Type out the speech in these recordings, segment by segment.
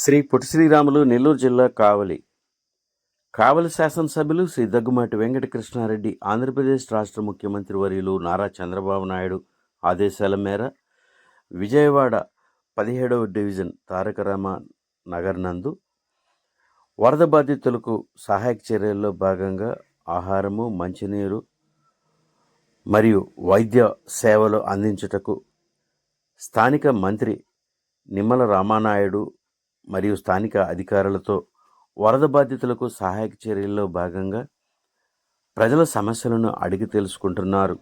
శ్రీ పొట్టి శ్రీరాములు నెల్లూరు జిల్లా కావలి. కావలి శాసనసభ్యులు శ్రీ దగ్గుమాటి వెంకటకృష్ణారెడ్డి ఆంధ్రప్రదేశ్ రాష్ట్ర ముఖ్యమంత్రి వర్యులు నారా చంద్రబాబు నాయుడు ఆదేశాల మేర విజయవాడ పదిహేడవ డివిజన్ తారక రామ నగర్ నందు వరద బాధితులకు సహాయక చర్యల్లో భాగంగా ఆహారము మంచినీరు మరియు వైద్య సేవలు అందించుటకు స్థానిక మంత్రి నిమ్మల రామానాయుడు మరియు స్థానిక అధికారులతో వరద బాధితులకు సహాయక చర్యల్లో భాగంగా ప్రజల సమస్యలను అడిగి తెలుసుకుంటున్నారు.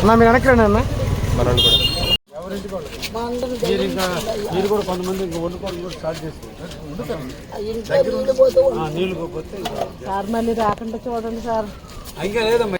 అన్న మీరు వెనక్కి రండి అన్న. మీరు ఇంకా మీరు కూడా కొంతమంది వండుకోవడం కూడా స్టార్ట్ చేస్తారు నీళ్ళు పోతే సార్ మళ్ళీ రాకుండా చూడండి సార్. ఇంకా లేదమ్మా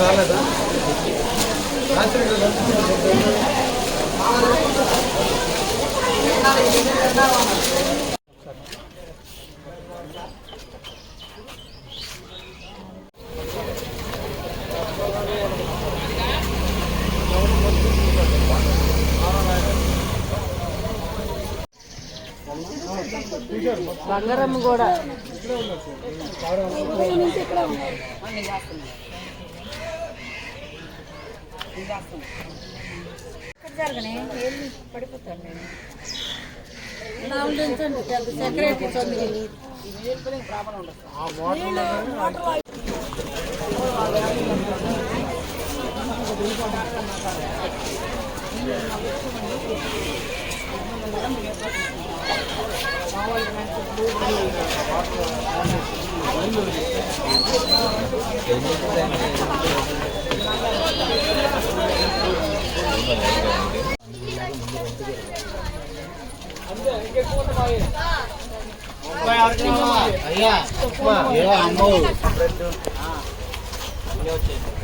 రాలేదా రాత్రి బంగారం కూడా. పడిపోతాను నేను అయ్యా అమ్మ రెండు అన్నీ వచ్చేసి